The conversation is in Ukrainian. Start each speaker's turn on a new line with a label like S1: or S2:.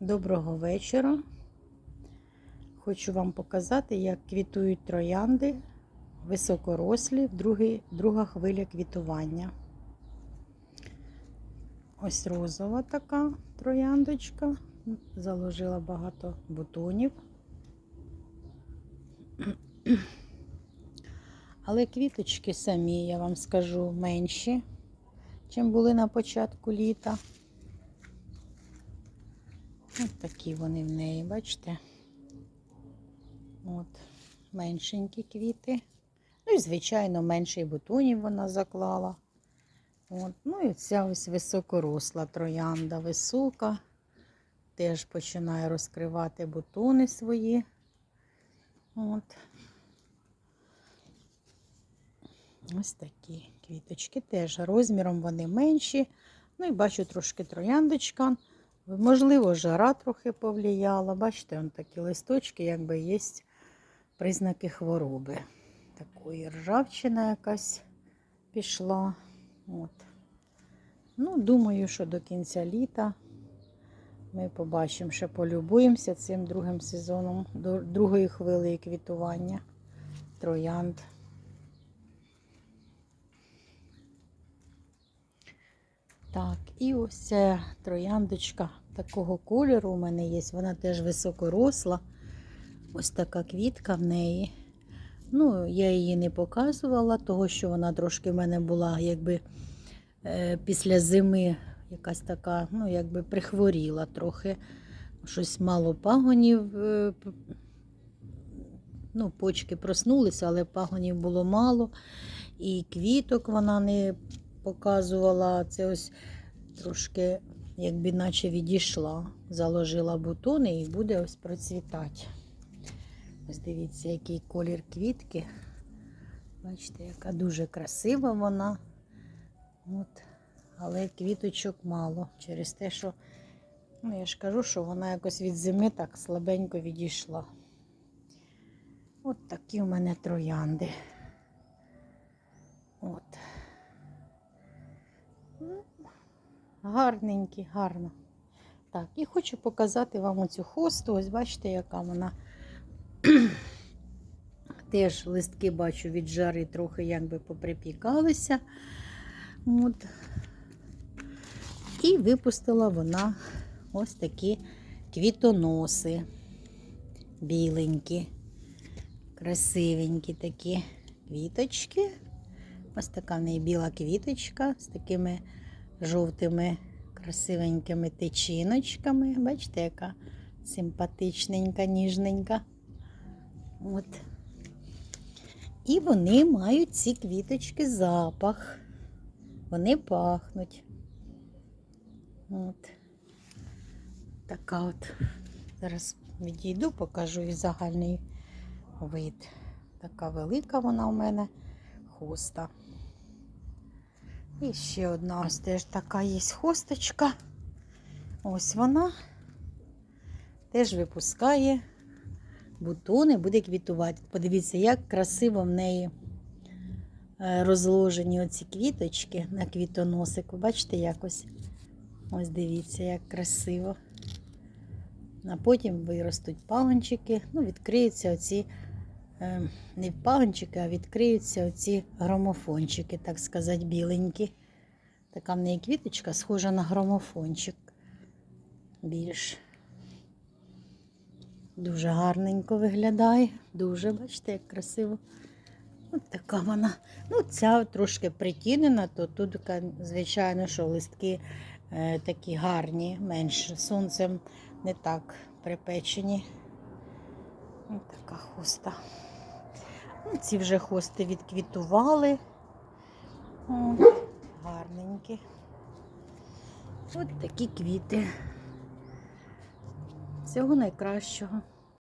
S1: Доброго вечора. Хочу вам показати, як квітують троянди високорослі, другий, друга хвиля квітування. Ось розова така трояндочка. Заложила багато бутонів. Але квіточки самі, я вам скажу, менші, чим були на початку літа. Ось такі вони в неї, бачите? От, меншенькі квіти. Ну і, звичайно, менше бутонів вона заклала. От. Ну і ця ось високоросла троянда висока. Теж починає розкривати бутони свої. От. Ось такі квіточки теж розміром вони менші. Ну і бачу трошки трояндочка. Можливо, жара трохи повлияла. Бачите, вон такі листочки, якби є признаки хвороби. Такої ржавчина якась пішла. От. Ну, думаю, що до кінця літа ми побачимо, що полюбуємося цим другим сезоном, другої хвилеї квітування троянд. Так, і ось ця трояндочка такого кольору у мене є. Вона теж високоросла. Ось така квітка в неї. Ну, я її не показувала, того що вона трошки в мене була, якби е, після зими якась така, ну, якби прихворіла трохи. Щось мало пагонів. Е, ну, почки проснулися, але пагонів було мало. І квіток вона не показувала. Це ось трошки, якби наче відійшла, заложила бутони і буде ось процвітати. Ось дивіться, який колір квітки. Бачите, яка дуже красива вона. От. Але квіточок мало через те, що, ну я ж кажу, що вона якось від зими так слабенько відійшла. От такі у мене троянди. От. Гарненькі, гарно. Так, і хочу показати вам оцю хосту. Ось бачите, яка вона. Теж листки бачу від жари трохи якби поприпікалися. От. І випустила вона ось такі квітоноси. Біленькі, красивенькі такі квіточки. Ось така в неї біла квіточка з такими жовтими красивенькими тичиночками. Бачите, яка симпатичненька, ніжненька. От. І вони мають ці квіточки запах. Вони пахнуть. От. Така от. Зараз відійду, покажу і загальний вид. Така велика вона у мене хоста. І ще одна ось теж така є хосточка. Ось вона теж випускає бутони, буде квітувати. Подивіться, як красиво в неї е, розложені оці квіточки на квітоносик. Ви бачите якось? Ось дивіться, як красиво. А потім виростуть пагончики, ну, відкриються оці, е, не пагончики, а відкриються оці громофончики, так сказати, біленькі. Така в неї квіточка схожа на громофончик. Більш. Дуже гарненько виглядає. Дуже, бачите, як красиво. Ось така вона. Ну, ця трошки притінена, то тут, звичайно, що листки е, такі гарні, менш сонцем не так припечені. Ось така хоста. Ну, ці вже хости відквітували. Гарненькі. От такі квіти. Всього найкращого.